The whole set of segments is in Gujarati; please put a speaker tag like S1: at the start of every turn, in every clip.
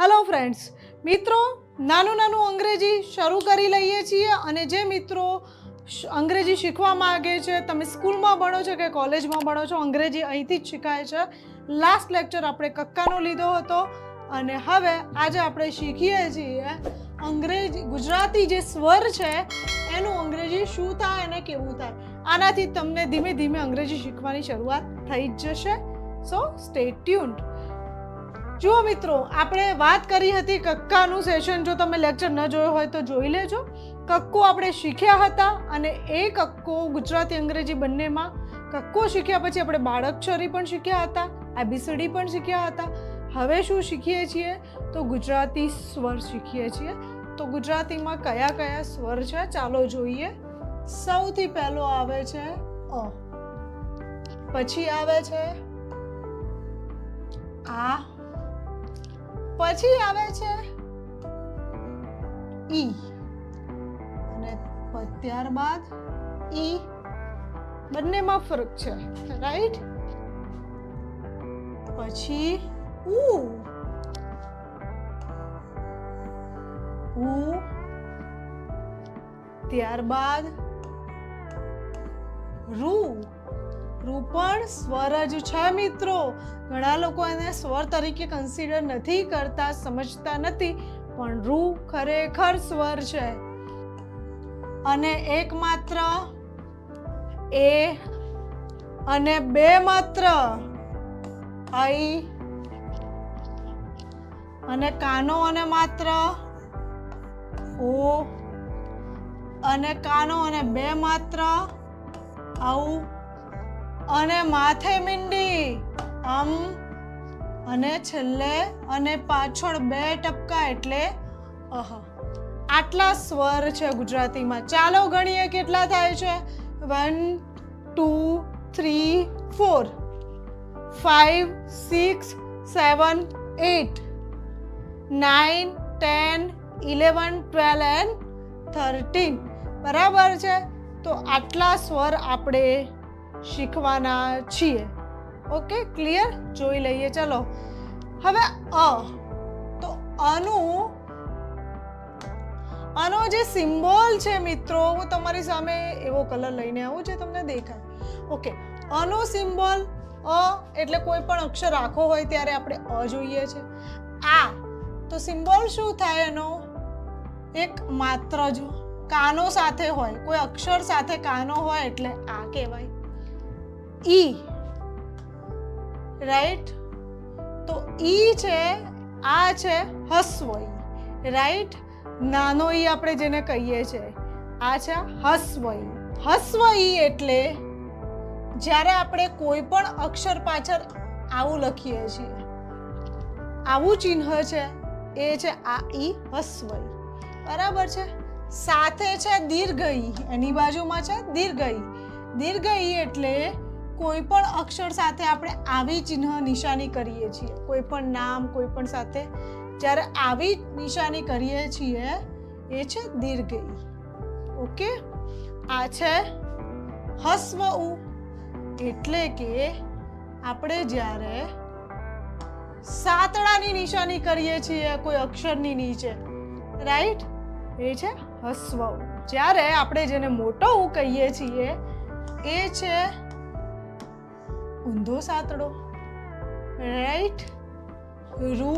S1: હેલો ફ્રેન્ડ્સ મિત્રો, નાનું નાનું અંગ્રેજી શરૂ કરી લઈએ છીએ અને જે મિત્રો અંગ્રેજી શીખવા માગે છે, તમે સ્કૂલમાં ભણો છો કે કોલેજમાં ભણો છો, અંગ્રેજી અહીંથી જ શીખાય છે. લાસ્ટ લેક્ચર આપણે કક્કાનો લીધો હતો અને હવે આજે આપણે શીખીએ છીએ અંગ્રેજી, ગુજરાતી જે સ્વર છે, એનું અંગ્રેજી શું થાય અને કેવું થાય. આનાથી તમને ધીમે ધીમે અંગ્રેજી શીખવાની શરૂઆત થઈ જ જશે. સો સ્ટે ટ્યુન્ડ જુઓ મિત્રો, આપણે વાત કરી હતી કક્કાનું સેશન જો તમે લેક્ચર ન જોયો હોય તો જોઈ લેજો. કક્કો આપણે શીખ્યા હતા અને એ કક્કો ગુજરાતી અંગ્રેજી બંનેમાં કક્કો શીખ્યા પછી આપણે બાળકછરી પણ શીખ્યા હતા એબીસીડી પણ શીખ્યા હતા. હવે શું શીખીએ છીએ? તો ગુજરાતી સ્વર શીખીએ છીએ. તો ગુજરાતીમાં કયા કયા સ્વર છે? ચાલો જોઈએ. સૌથી પહેલો આવે છે અ. પછી આવે છે આ પછી આવે છે ઈ. અને ત્યારબાદ ઈ. બંનેમાં ફરક છે. રાઈટ પછી ઉ. ઉ. ત્યારબાદ રૂ. રૂ પણ સ્વર જ છે મિત્રો. ઘણા લોકો એને સ્વર તરીકે કન્સિડર નથી કરતા, સમજતા નથી, પણ રૂ ખરેખર સ્વર છે. અને એક માત્ર એ અને બે માત્ર આઈ અને કાનો અને માત્ર ઓ અને કાનો અને બે માત્ર આવું અને માથે મીંડી. આમ અને છેલ્લે અને પાછળ બે ટપકા એટલે અહ. આટલા સ્વર છે ગુજરાતીમાં. ચાલો ગણીએ કેટલા થાય છે? One two three four five six seven eight nine ten eleven twelve and thirteen બરાબર છે? તો આટલા સ્વર આપણે શીખવાના છીએ. ઓકે ક્લિયર જોઈ લઈએ, ચલો. હવે અ, તો અનું આનો જે સિમ્બોલ છે મિત્રો, હું તમારી સામે એવો કલર લઈને આવું જે તમને દેખાય. ઓકે અનો સિમ્બોલ, અ એટલે કોઈ પણ અક્ષર આખો હોય ત્યારે આપણે અ જોઈએ છે. આ, તો સિમ્બોલ શું થાય એનો? એક માત્ર જ કાનો સાથે હોય. કોઈ અક્ષર સાથે કાનો હોય એટલે આ કહેવાય. ઈ રાઈટ તો ઈ છે, આ છે હસ્વ ઈ રાઈટ નાનો ઈ આપણે જેને કહીએ છીએ આ છે હસ્વ ઈ હસ્વ ઈ એટલે જ્યારે આપણે કોઈ પણ અક્ષર પાછળ આવું લખીએ છીએ, આવું ચિહ્ન છે, એ છે આ ઈ હસ્વ ઈ બરાબર છે? સાથે છે દીર્ઘ ઈ એની બાજુમાં છે દીર્ઘ ઈ દીર્ઘ ઈ એટલે કોઈ પણ અક્ષર સાથે આપણે આવી ચિહ્ન નિશાની કરીએ છીએ. કોઈ પણ નામ, કોઈ પણ સાથે જ્યારે આવી નિશાની કરીએ છીએ, એ છે દીર્ઘ ઓકે? આ છે હસ્વ ઉ. એટલે કે આપણે જ્યારે સાતડાની નિશાની કરીએ છીએ, કોઈ અક્ષરની નીચે. રાઈટ? એ છે હસ્વ. જ્યારે આપણે જેને મોટો ઉ કહીએ છીએ, એ છે ઊંધો સાતડો રાઈટ રૂ.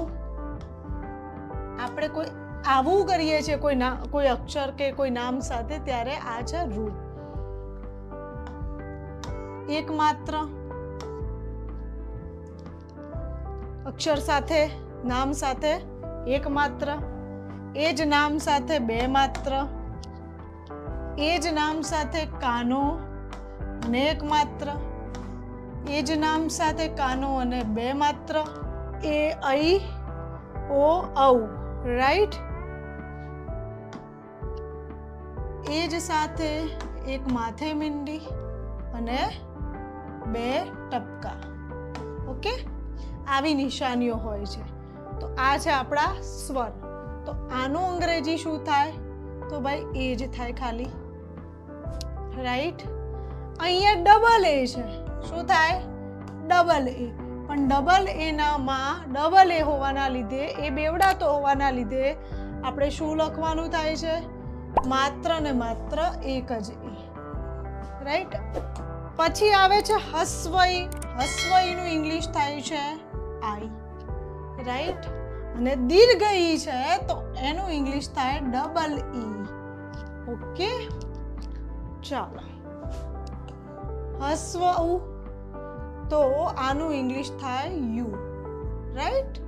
S1: આપણે કોઈ આવું કરીએ છીએ, કોઈ ના, કોઈ અક્ષર કે કોઈ નામ સાથે, ત્યારે આ છે રૂ. એક માત્ર અક્ષર સાથે, નામ સાથે એક માત્ર એ જ નામ સાથે બે માત્ર એ જ નામ સાથે કાનો અને એક માત્ર એ જ નામ સાથે કાનો અને બે માત્ર. એ ઐ ઓ, ઔ, રાઈટ? એ જ સાથે એક માથે મીંડી અને બે ટપકા. ઓકે? આવી નિશાનીઓ હોય છે. તો આ છે આપણા સ્વર. તો આનું અંગ્રેજી શું થાય? તો ભાઈ, એ જ થાય ખાલી. રાઈટ? અહીંયા ડબલ એ છે. શું થાય? ડબલ એ પણ ડબલ એનામાં ડબલ એ હોવાના લીધે, એ બેવડાતો હોવાના લીધે આપણે શું લખવાનું થાય છે? માત્ર ને માત્ર એક જ એ રાઈટ પછી આવે છે હસ્વઈ. હસ્વઈનું ઇંગ્લિશ થાય છે આઈ રાઈટ અને દીર્ઘ ઈ છે તો એનું ઇંગ્લિશ થાય ડબલ ઈ ઓકે ચાલો. હસ્વ ઉ તો આનું ઇંગ્લિશ થાય યુ. રાઈટ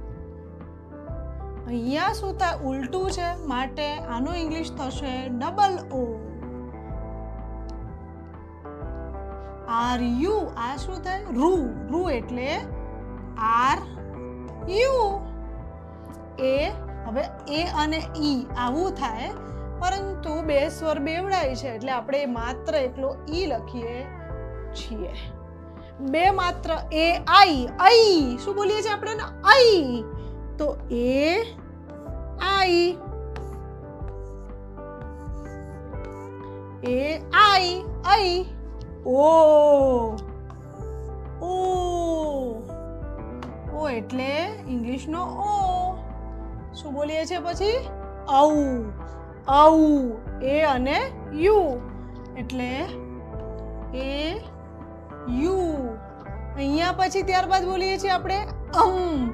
S1: અહીંયા શું થાય? ઉલટું છે. માટે આનું ઇંગ્લિશ થશે ડબલ ઓ. આર યુ આ શું થાય? રૂ. રૂ એટલે આર યુ એ હવે એ અને ઈ આવું થાય. પરંતુ બે સ્વર બેવડાય છે. એટલે આપણે માત્ર એકલો ઈ લખીએ. છીએ બે માત્ર એ આઈ આઈ. શું બોલીએ છીએ આપણે ને આઈ. તો એ આઈ. એ આઈ આઈ. ઓ. ઓ. ઓ એટલે ઇંગ્લિશનો ઓ. શું બોલીએ છીએ પછી? ઔ આઉ. એ અને યુ. એટલે એ યુ. અહીંયા પછી ત્યારબાદ બોલીએ છીએ આપણે અમ,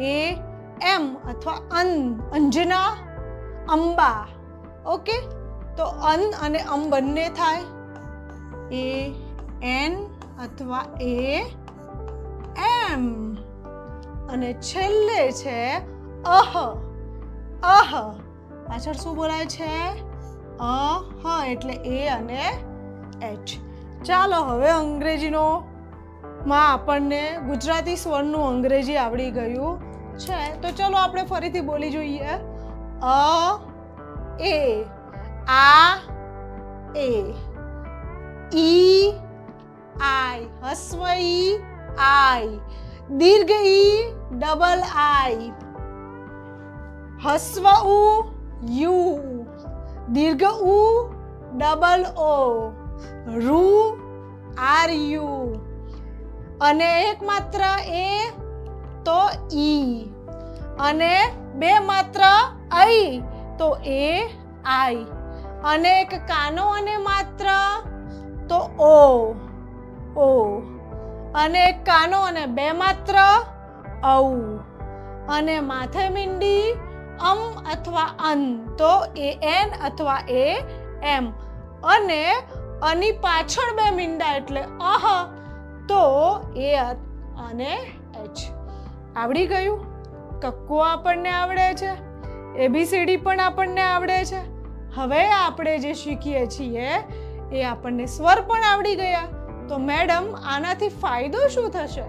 S1: એ, એમ અથવા અન, અંજના, અંબા. ઓકે? તો અન અને અમ બંને થાય. એ, એન અથવા એ, એમ. અને છેલ્લે છે અહ. અહ. પાછળ શું બોલાય છે? અહ એટલે એ અને એચ. ચાલો હવે અંગ્રેજીનો માં આપણને ગુજરાતી સ્વરનું અંગ્રેજી આવડી ગયું છે. તો ચલો આપણે ફરીથી બોલી જોઈએ. અ, એ, આ, એ, ઈ, આઈ, હસ્વ ઈ, આઈ, દીર્ઘ ઈ, ડબલ આઈ, હસ્વ ઉ, યુ, દીર્ઘ ઉ, ડબલ ઓ. રૂ આર યુ અને એક માત્ર એ તો ઈ. અને બે માત્ર આઈ તો એ આઈ. અને એક કાનો અને માત્ર તો ઓ. ઓ. અને એક કાનો અને બે માત્ર ઔ. અને માથે મીંડી અમ અથવા અન તો એ એન અથવા એ એમ. અને આની પાછળ બે મીંડા એટલે અહ, તો એ અને એચ. આવડી ગયું? કક્કો આપણને આવડે છે. એબીસીડી પણ આપણને આવડે છે. હવે આપણે જે શીખીએ છીએ, એ આપણને સ્વર પણ આવડી ગયા. તો મેડમ, આનાથી ફાયદો શું થશે?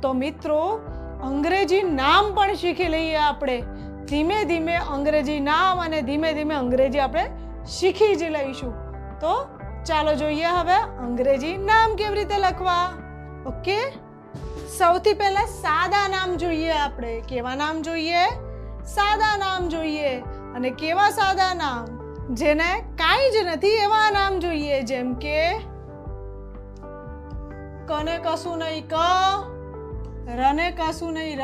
S1: તો મિત્રો, અંગ્રેજી નામ પણ શીખી લઈએ આપણે. ધીમે ધીમે અંગ્રેજી નામ અને ધીમે ધીમે અંગ્રેજી આપણે શીખી જ લઈશું. તો ચાલો જોઈએ હવે અંગ્રેજી નામ કેવી રીતે લખવા? ઓકે સૌથી પહેલા સાદા નામ જોઈએ આપણે. કેવા નામ જોઈએ? સાદા નામ જોઈએ. અને કેવા સાદા નામ? જેને કાંઈ જ નથી એવા નામ જોઈએ. જેમ કે, કને કશું નહીં ક, રને કશું નહીં ર,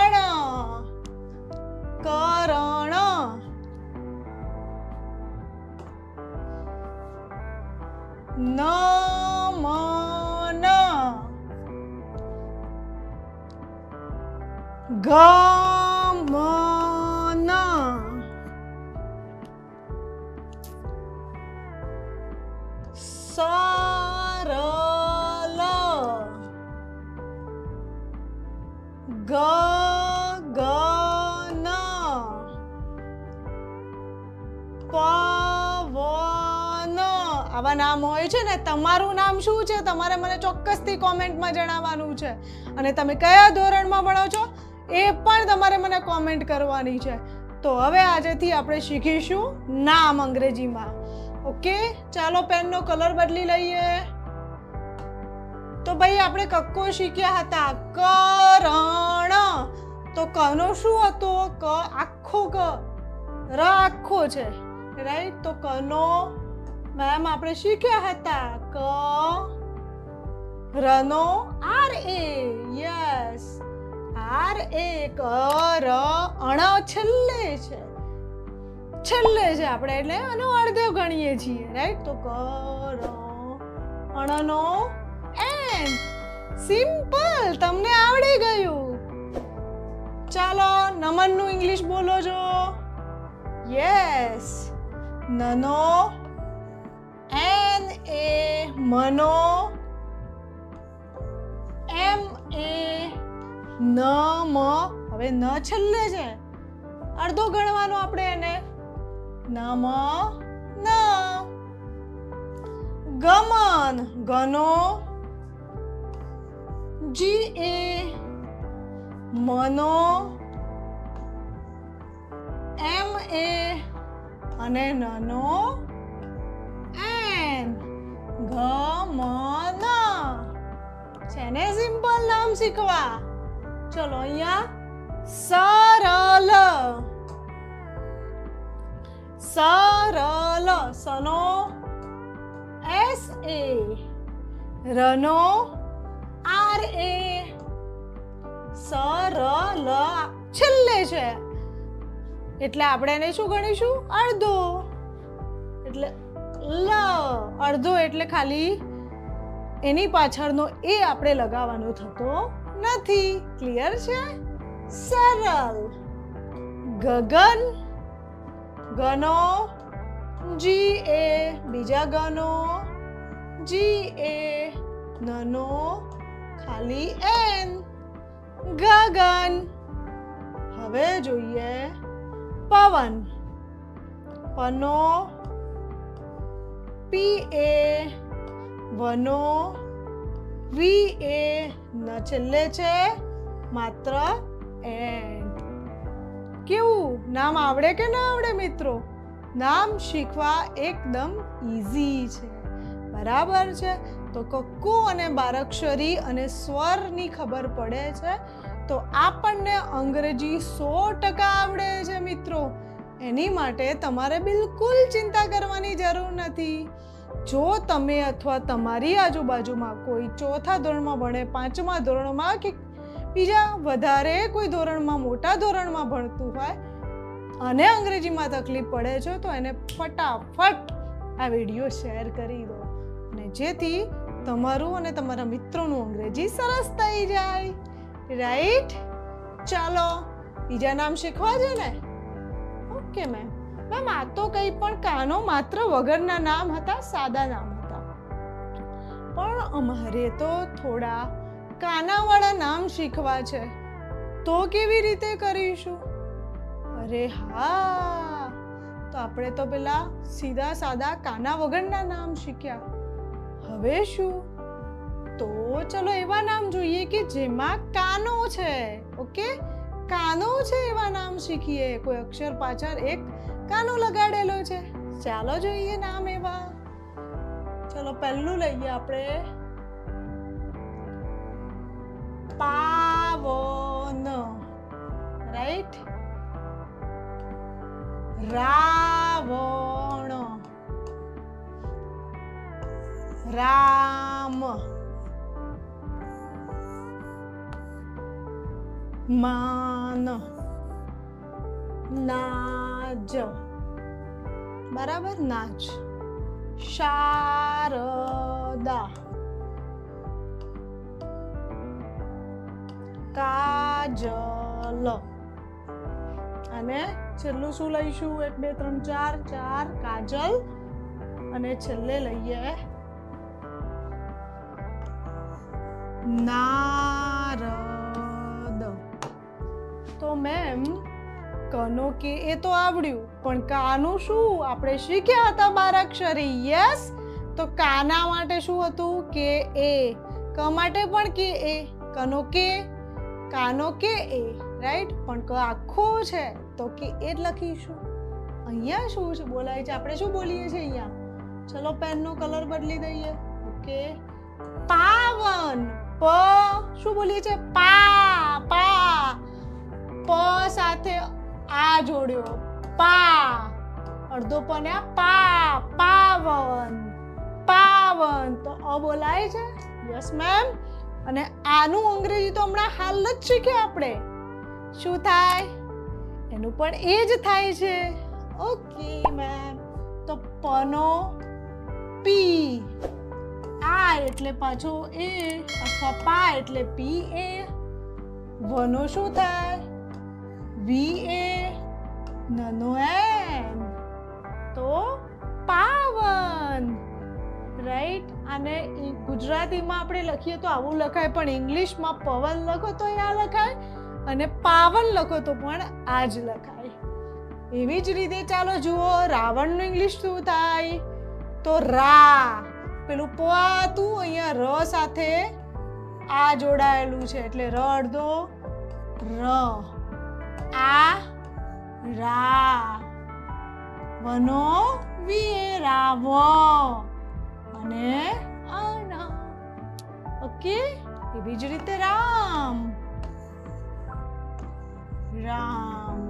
S1: અણ, કરણ. ન મન આવા નામ હોય છે ને, તમારું નામ શું છે? તમારે મને ચોક્કસથી કોમેન્ટમાં જણાવવાનું છે. અને તમે કયા ધોરણમાં ભણો છો? એ પણ તમારે મને કોમેન્ટ કરવાની છે. તો હવે આજેથી આપણે શીખીશું નામ અંગ્રેજીમાં. ઓકે? ચાલો પેનનો કલર બદલી લઈએ. તો ભાઈ, આપણે કક્કો શીખ્યા હતા. કરણ. તો કનો શું હતો? ક આખો ક. ર આખો છે. રાઈટ તો કનો મેમ આપણે શીખ્યા હતા? ક, રનો, R A. Yes R A ક, ર, અણ છેલ્લે છે. છેલ્લે છે આપણે, એટલે આનો અડધો ગણીએ છીએ રાઈટ તો ક, ર, અણનો, એન. સિમ્પલ તમને આવડી ગયું. ચાલો, નમનનું ઇંગ્લિશ બોલો જો. યસ નનો એ મનો, એમ એ ન મ. હવે ન છેલ્લે છે. અડધો ગણવાનો આપણે એને. નમ ન. ગમન, ગનો, જી એ, મનો, એમ એ, અને નનો ગમન. છે ને સિમ્પલ નામ શીખવા? ચલો અહીંયા સરલ. સરલ. સનો એસ એ. રનો આર એ. સરલ. છેલ્લે છે. એટલે આપણે એને શું ગણીશું? અડધો. એટલે લ. અડધો એટલે ખાલી એની પાછળનો એ આપણે લગાવવાનો થતો નથી. ક્લિયર છે? સરળ. ગગન. ગનો. જી એ. બીજા ગનો. જી એ. નનો. ખાલી એન. ગગન. હવે જોઈએ પવન. પનો. પી એ વનો વી એ ન છેલ્લે છે માત્ર એન કેવું? નામ આવડે કે ના આવડે મિત્રો? નામ શીખવા એકદમ ઈઝી છે. બરાબર છે? તો કક્કુ અને બારાક્ષરી અને સ્વરની ખબર પડે છે? તો આપણને અંગ્રેજી સો ટકા આવડે છે મિત્રો. એની માટે તમારે બિલકુલ ચિંતા કરવાની જરૂર નથી. જો તમે અથવા તમારી આજુબાજુમાં કોઈ ચોથા ધોરણમાં ભણે, પાંચમા ધોરણમાં કે બીજા વધારે કોઈ ધોરણમાં, મોટા ધોરણમાં ભણતું હોય અને અંગ્રેજીમાં તકલીફ પડે છે, તો એને ફટાફટ આ વીડિયો શેર કરી દો. અને જેથી તમારું અને તમારા મિત્રોનું અંગ્રેજી સરસ થઈ જાય. રાઈટ? ચાલો, બીજા નામ શીખવા છે ને. ઓકે મેમ મેમ, આ તો કંઈ પણ કાનો માત્ર વગરના નામ હતા, સાદા નામ હતા. પણ અમારે તો થોડા કાનાવાળા નામ શીખવા છે. તો કેવી રીતે કરીશું? અરે હા! તો આપણે તો પેલા સીધા સાદા કાના વગરના નામ શીખ્યા. હવે શું? તો ચલો એવા નામ જોઈએ કે જેમાં કાનો છે, ઓકે? કાનો છે એવા નામ શીખીએ? કોઈ અક્ષર પાછળ એક કાનો લગાડેલો છે. ચાલો જોઈએ નામ એવા. ચલો પહેલું લઈએ આપણે. પાવન. રાઈટ રાવણ. રામ. માન. નાજ. બરાબર? નાચ શારદા. કાજલ. અને છેલ્લું શું લઈશું? એક, બે, ત્રણ, ચાર ચાર, કાજલ. અને છેલ્લે લઈએ. નારદ તો મેમ, કનો કે એ તો આવડ્યું, પણ કાનું શું? આપણે શીખ્યા હતા બારાક્ષરી યસ, તો કાના માટે શું હતું? કે એ. ક માટે પણ કે એ. કનો કે, કાનો કે એ રાઈટ પણ ક આખો છે, તો કે એ જ લખીશું. અહીંયા શું છે? બોલાય છે. આપણે શું બોલીએ છીએ અહીંયા? ચલો પેનનો કલર બદલી દઈએ. ઓકે. પાવન. પ. શું બોલીએ છીએ? પા પા. પ સાથે આ જોડ્યો. પા. અડધો પ પા. પાવન. પાવન. તો અ બોલાય છે? યસ મેમ અને આનું અંગ્રેજી તો હમણાં હાલ જ શીખ્યા આપણે. શું થાય? એનું પણ એ જ થાય છે. ઓકે મેમ તો પનો પી આ એટલે પાછો એ અથવા પા એટલે પી એ વનો શું થાય? વી એ નનો એન. તો પાવન. રાઈટ અને ગુજરાતીમાં આપણે લખીએ તો આવું લખાય, પણ ઇંગ્લિશમાં પવન લખો તો આ લખાય, અને પાવન લખો તો પણ આ જ લખાય. એવી જ રીતે ચાલો જુઓ, રાવણનું ઇંગ્લિશ શું થાય? તો રા. પેલું પ હતું અહીંયા ર સાથે આ જોડાયેલું છે, એટલે ર અડધો ર. આ રા વનો વિરાવો. રાવ અને આના ઓકે? એવી જ રીતે રામ. રામ.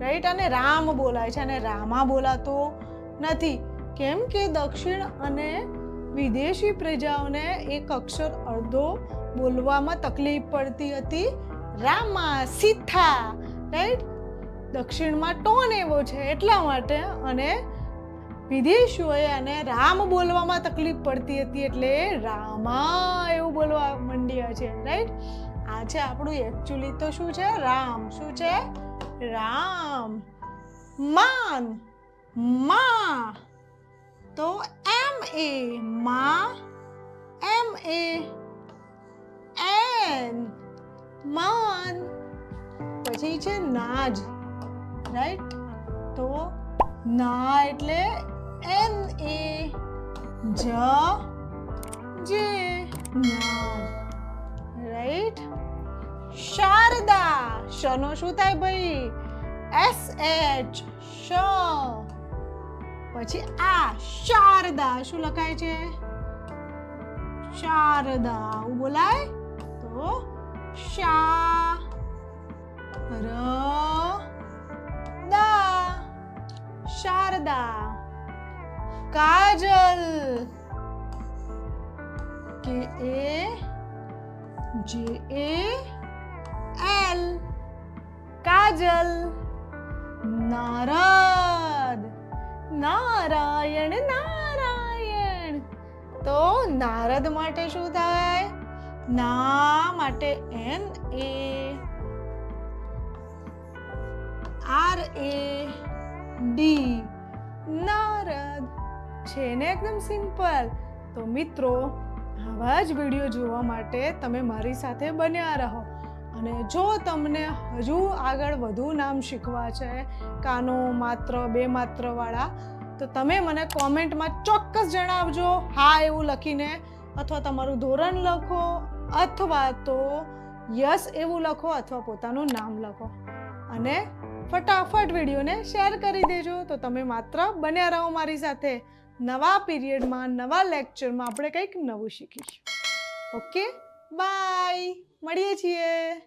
S1: રાઈટ અને રામ બોલાય છે અને રામા બોલાતો નથી. કેમ કે દક્ષિણ અને વિદેશી પ્રજાઓને એક અક્ષર અડધો બોલવામાં તકલીફ પડતી હતી. રામા, સીતા રાઈટ દક્ષિણમાં ટોન એવો છે એટલા માટે અને વિદેશીઓએ અને રામ બોલવામાં તકલીફ પડતી હતી એટલે રામા એવું બોલવા માંડ્યા છે રાઈટ આ છે આપણું એકચ્યુઅલી તો શું છે? રામ. શું છે? રામ. માન. મા. તો એમ એ, મા. M A. એન. માન. પછી છે નાજ રાઈટ તો ના એટલે એન એ, જ, જે નાજ રાઈટ શારદા શનો શું થાય ભાઈ? એસ એચ શ. પછી આ શારદા શું લખાય છે? શારદા બોલાય? તો શા ર દા શારદા કાજલ K A J A L કાજલ નારદ નારાયણ નારાયણ તો નારદ માટે શું થાય ના માટે N A. R A. D. Narad. છે ને એકદમ સિમ્પલ. તો મિત્રો, આવા જ વીડિયો જોવા માટે તમે મારી સાથે બન્યા રહો. અને જો તમને હજુ આગળ વધુ નામ શીખવા છે, કાનો, માત્ર, બે માત્રવાળા તો તમે મને કોમેન્ટમાં ચોક્કસ જણાવજો. હા એવું લખીને અથવા તમારું ધોરણ લખો અથવા તો યસ એવું લખો અથવા પોતાનું નામ લખો. અને ફટાફટ વિડીયોને શેર કરી દેજો. તો તમે માત્ર બન્યા રહો મારી સાથે. નવા પીરિયડમાં, નવા લેક્ચરમાં આપણે કંઈક નવું શીખીશું. ઓકે? બાય. મળીએ છીએ.